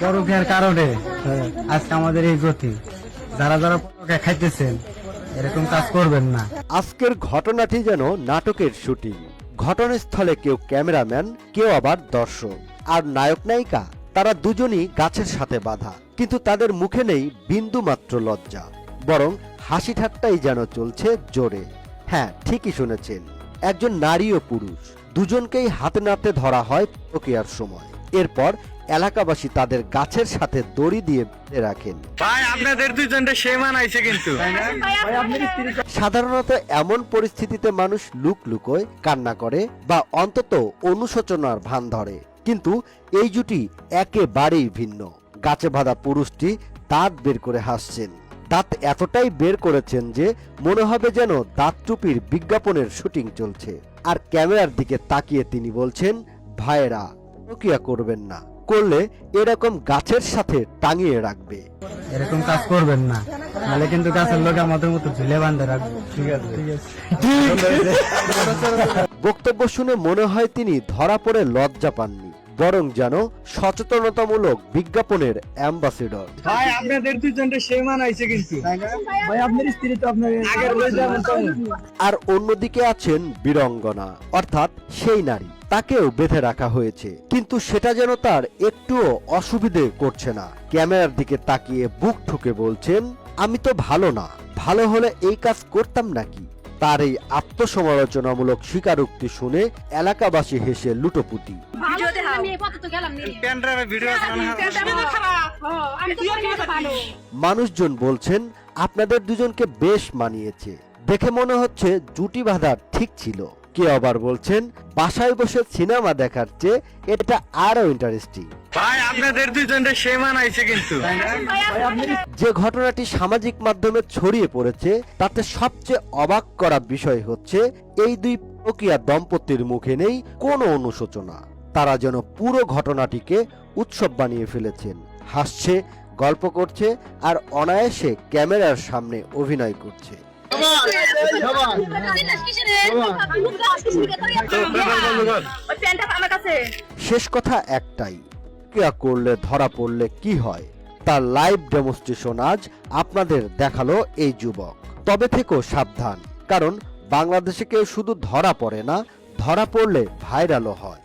পরকের কারণে। আজকে আমাদের এই গতি যারা যারা পরকে খাইতেছেন এরকম কাজ করবেন না। আজকের ঘটনাটি যেন নাটকের শুটিং। ঘটনাস্থলে কেউ ক্যামেরাম্যান কেউ আবার দর্শক। আর নায়ক নায়িকা তারা দুজনই গাছের সাথে বাঁধা। কিন্তু তাদের মুখে নেই বিন্দু মাত্র লজ্জা। বরং হাসি ঠাট্টাই যেন চলছে জোরে। হ্যাঁ ঠিকই শুনেছেন। একজন নারী ও পুরুষ দুজনকেই হাতে নাতে ধরা হয় প্রক্রিয়ার সময়। এরপর এলাকাবাসী তাদের গাছের সাথে দড়ি দিয়ে বেঁধে রাখেন। ভাই আপনাদের দুজনটা সে মানাইছে কিন্তু। সাধারণত এমন পরিস্থিতিতে মানুষ লুক লুকোয় কান্না করে বা অন্তত অনুশোচনার ভান ধরে। কিন্তু এই জুটি একেবারেই ভিন্ন। গাছে বাঁধা পুরুষটি দাঁত বের করে হাসছেন। দাঁত এতটাই বের করেছেন যে মনে হবে যেন দাঁত টুপির বিজ্ঞাপনের শুটিং চলছে। আর ক্যামেরার দিকে তাকিয়ে তিনি বলছেন ভাইয়েরা প্রক্রিয়া করবেন না করলে এরকম গাছের সাথে টাঙিয়ে রাখবে। এরকম কাজ করবেন না নাহলে কিন্তু গাছের লোক আমাদের মতো ঝুলে বান্ধে রাখবে। ঠিক আছে। বক্তব্য শুনে মনে হয় তিনি ধরা পড়ে লজ্জা পাননি। বরং যেন সচেতনতামূলক বিজ্ঞাপনের অ্যাম্বাসেডর। ভাই আপনাদের দুজনটা সে মানাইছে কিন্তু। ভাই আপনার স্ত্রী তো আপনার। আর অন্যদিকে আছেন বীরঙ্গনা অর্থাৎ সেই নারী। তাকেও বেঁধে রাখা হয়েছে। কিন্তু সেটা যেন তার একটুও অসুবিধে করছে না। ক্যামেরার দিকে তাকিয়ে বুক ঠুকে বলছেন আমি তো ভালো না। ভালো হলে এই কাজ করতাম নাকি? তার এই আত্মসমালোচনামূলক স্বীকারোক্তি শুনে এলাকাবাসী হেসে লুটোপুটি। মানুষজন বলছেন, আপনাদের দুজনকে বেশ মানিয়েছে। দেখে মনে হচ্ছে জুটি বাঁধা ঠিক ছিল। কেউ আবার বলছেন, বাসায় বসে সিনেমা দেখার চেয়ে এটা আরও ইন্টারেস্টিং। ভাই আপনাদের দুজনটা সে মানাইছে কিন্তু। যে ঘটনাটি সামাজিক মাধ্যমে ছড়িয়ে পড়েছে তাতে সবচেয়ে অবাক করা বিষয় হচ্ছে এই দুই প্রক্রিয়া দম্পতির মুখে নেই কোনো অনুশোচনা। তারা যেন পুরো ঘটনাটিকে উৎসব বানিয়ে ফেলেছেন। হাসছে গল্প করছে আর অনায়াসে ক্যামেরার সামনে অভিনয় করছে। শেষ কথা একটাই ক্রিয়া করলে, ধরা পড়লে কি হয়? তার লাইভ ডেমনস্ট্রেশন আজ আপনাদের দেখাল এই যুবক। তবে থেকেও সাবধান, কারণ বাংলাদেশে কেউ শুধু ধরা পড়ে না, ধরা পড়লে ভাইরালও হয়।